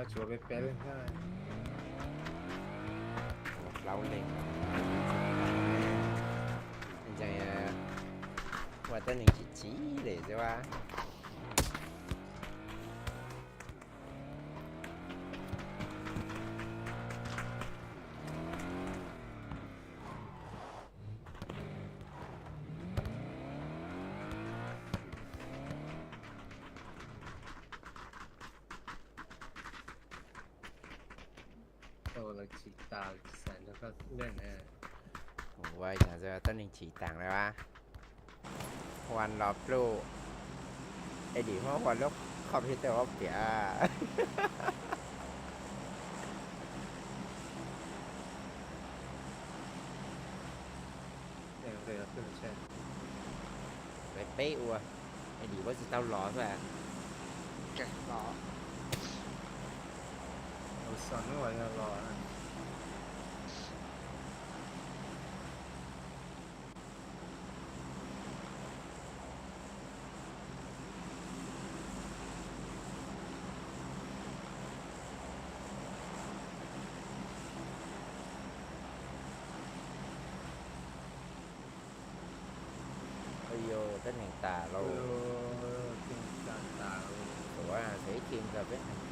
แล้วชวนไปแปลเล่นได้เราเล็จี在我在能去积累是吧？ ฉีด能起大三那个น呢？ผมว่าฉันจะต้นหนึ่งฉีต่างเลยวะวันรอบลูกไอดีเพราะวันลูกคอมพิวเตอร์ว่าเสีย？ไปเป๊ะอัวไอดีว่าจะเต้าล้อป่ะแกะหรอนไม่ไ我上那玩意儿อ， vết hàng tà lâu sủa sĩ kim ra vết hàng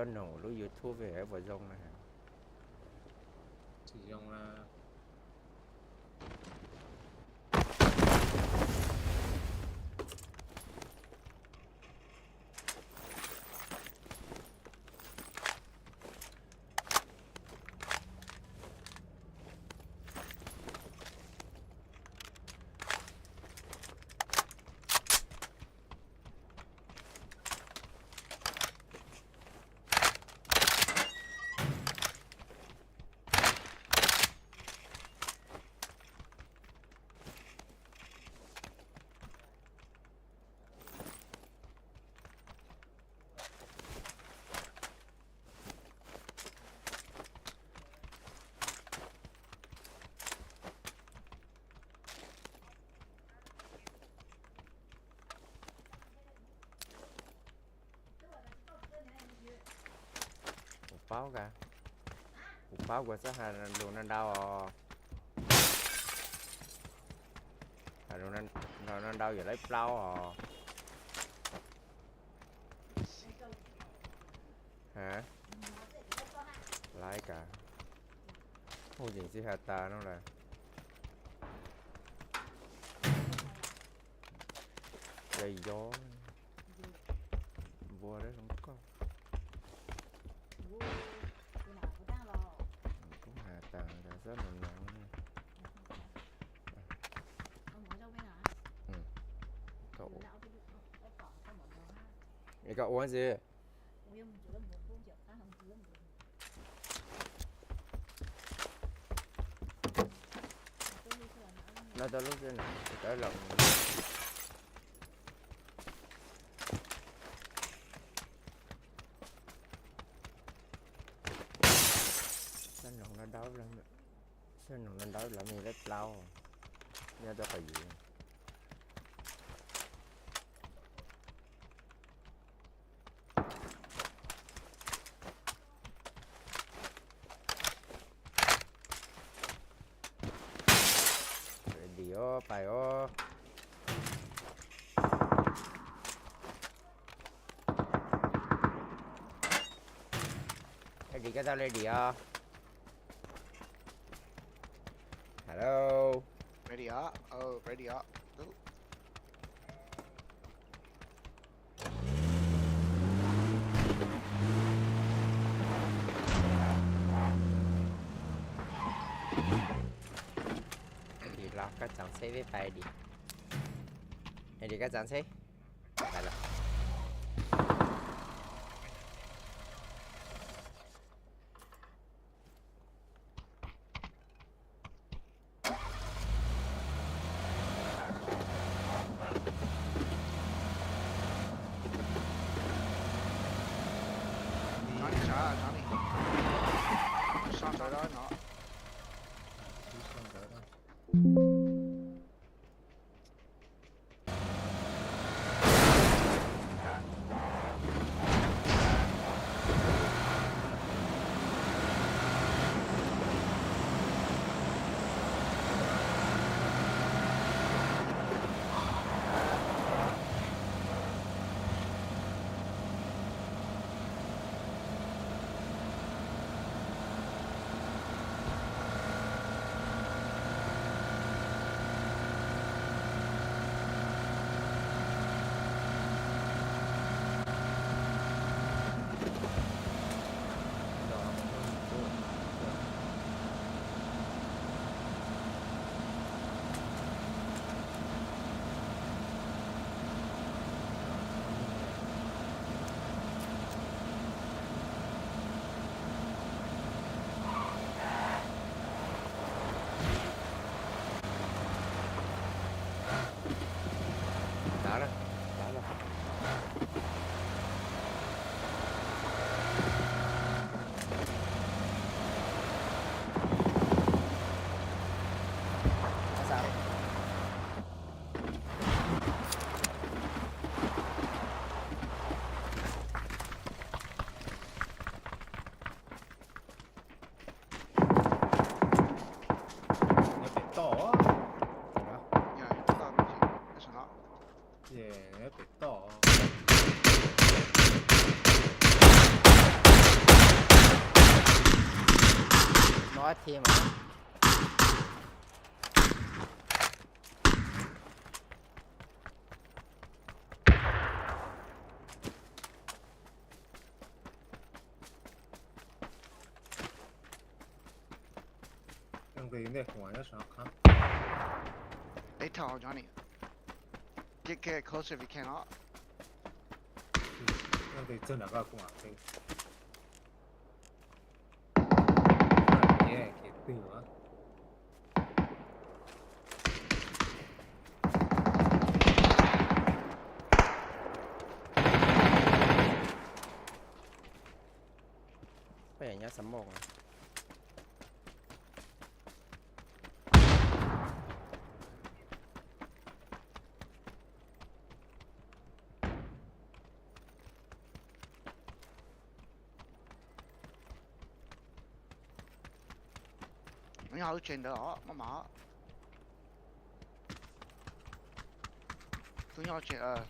channel หรือ YouTube ไปเห็นบ่จงนะฮะสิจงละ upaoga upaoga nên Ronaldo. À, nên đau giờ lấy plau à? hả? Lấy cả. Ô gì chứ hạt tà nó là gây gió. Vua đấy không? Cũng hạ tầng là rất là nặng cậu Vậy cậu uống gì nó tới lúc thế này tới lòng มีเล็ラเล่าเดี๋ยวไปโอ้เดี๋ยวก็จะเลยเดี๋ยว เออเรดี้อะ thì lo các chọn xe với bài đi Ready các chọn xe 用个那火要上看， they tell Johnny. Get get closer if you can 啊。用个这两个光飞。耶，给对了。 ก็อย่างเงี้ยสมองอะ 你好捡的哦，妈妈。真要捡啊！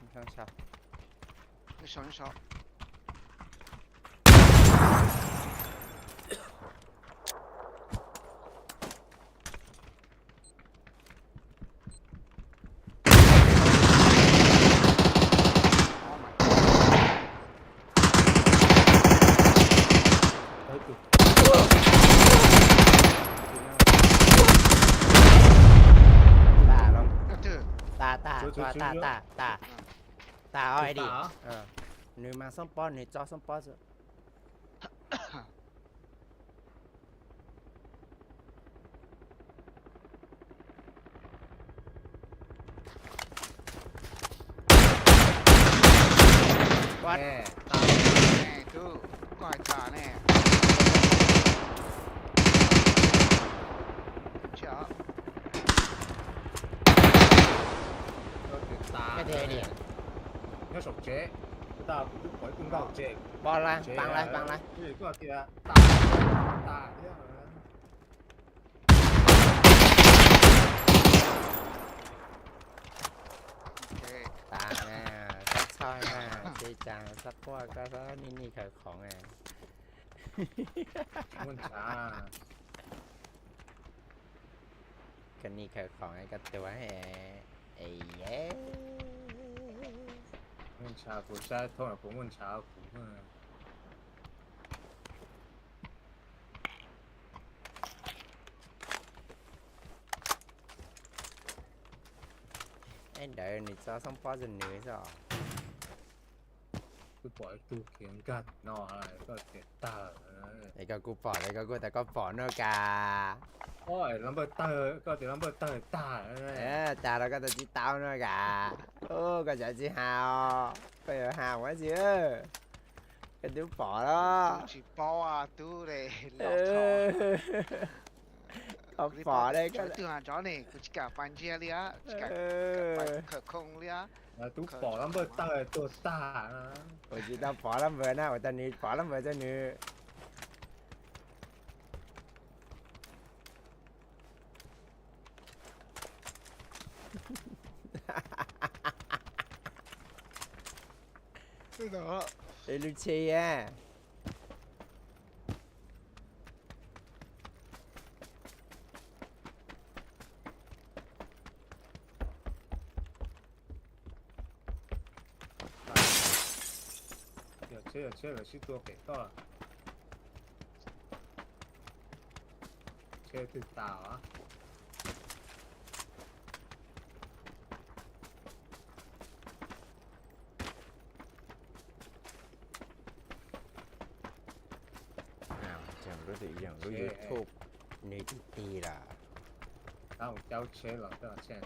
你看一下。你。าตาช่วยตัวช่วยตาช่วยตาตาตาเอาไอ้ดิตา เออหนึ่งมาส้มป้อนหนึ่งจอส้มป้อนสิวัด耶，哎， เทดิ 要手接，大不就回公告接。 บอลอะไรปังอะไรปังอะไร 这个接打打这样。 OK， ตาแน่สักช่อยแน่ชีจังสักพวกก็ก็นี่นี่ขายของไง 问啥？ ก็นี่ขายของไอ้กับตัวแห่ไอ้เย้ 问茶壶，现在突然不问茶壶，嗯。哎，来，你咋上八十年噻？ กูปล่อยกูเขียนกัดนอนอะไรก็เขียนตาไอ้ก็กูปล่อยไอ้ก็กูแต่ก็ปล่อดนอกกาโอ้ยลัมเบอร์เตอร์ก็เดี๋ยวลัมเบอร์เตอร์ตาเออตาเราก็จะจีเต้านอกกาโอ้ก็จะจีฮาวก็อย่าาวไว้สิเออก็ดูปอดแล้วจีปออตู้เลยหลอกทอ เอาปอได้ก็ Chó từ hàng chó này, cứ chỉ cả bàn chia đi á, chỉ cả เออ bàn khởi không đi á. Là tú bỏ nó bờ tờ, tổ tả. โอ้ยจีเต้าปอลำเบอร์นะว่าตอนนี้ปอลำเบอร์เจ้าหนื้อ Thế đó. ไอ้ลูกเชีย ช่วยเหลือชื่อตัวเป็ดต่อเชื่อติดตาวะอ้าวจำรู้สึอย่างรู้ยูทูบในทุกปีล่ะเอ้าเจ้าเชื่อหรอเจ้าเชื่อ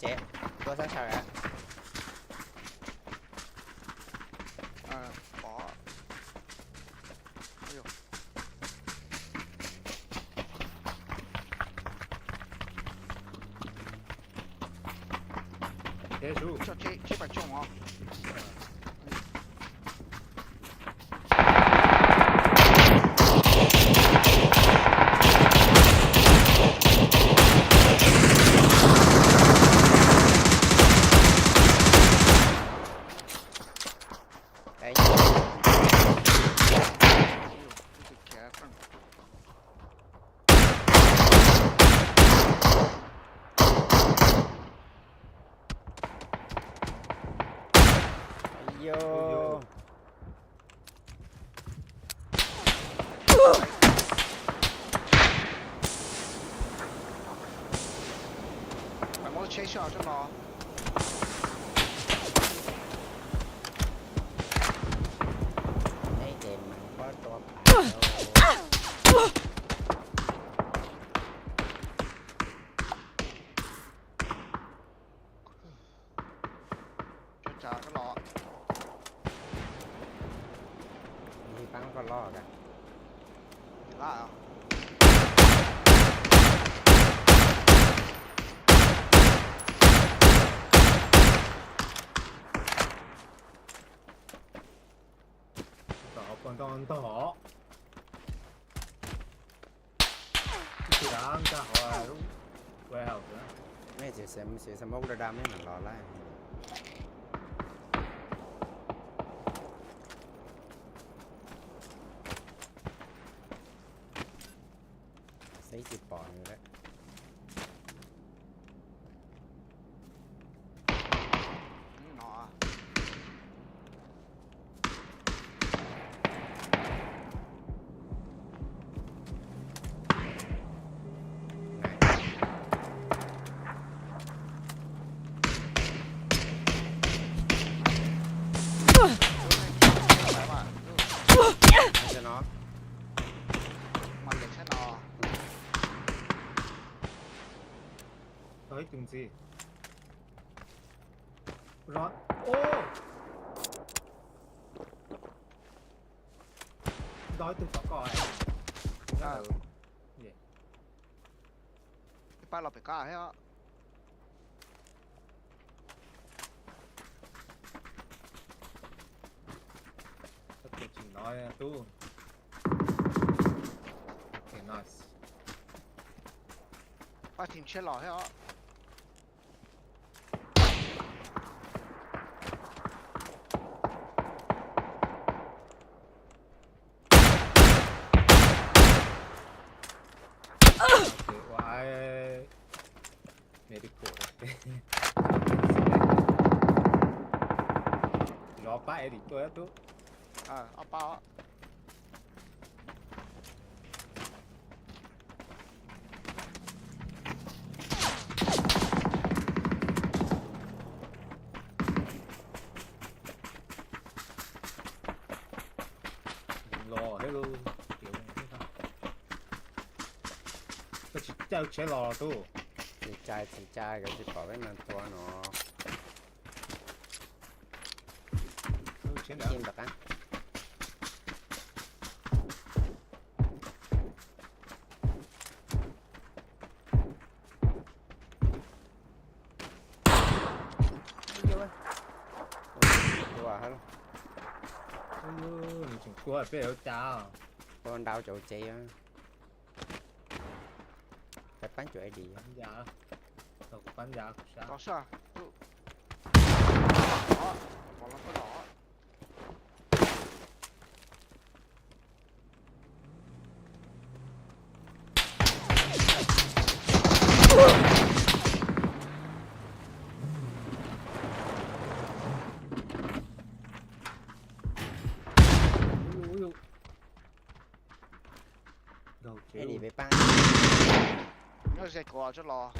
เนี่ยเขาเจ๊ตัวสักฉากอะ 嗯，宝。哎呦，结束。这这这边中啊！ 正好正好 อนต่อร้างจะหอยแววนะไม่เสียเสียเสียสมองระดามไม่เหมือนรอไล่ สิร้อน โอ้ร้อยตึกสกอร์อ่าเย่ Ba lọc phải có hết á. สเก็ตชิงน้อยอะตู้โอเค nice Ba tìm chết lò hết á. โอเคไว้ เมดิโกรอป้าเอดิตัวตู้ À, áo จ่ายสัญจายกับที่ปอบให้มันตัวหนอกินปะกันตัวฮะโอ้ยถึงกลัวเปรี้ยวจ้าตนดาวโจเจียแต่ปั้นจุ๋ยดี dạ ญญากูช้า Có sao? Tụ. Đó. Bỏ lắm cái đỏ. อุ้ยเราเจ ai đi อ phải bán Nó dệt quả cho lò.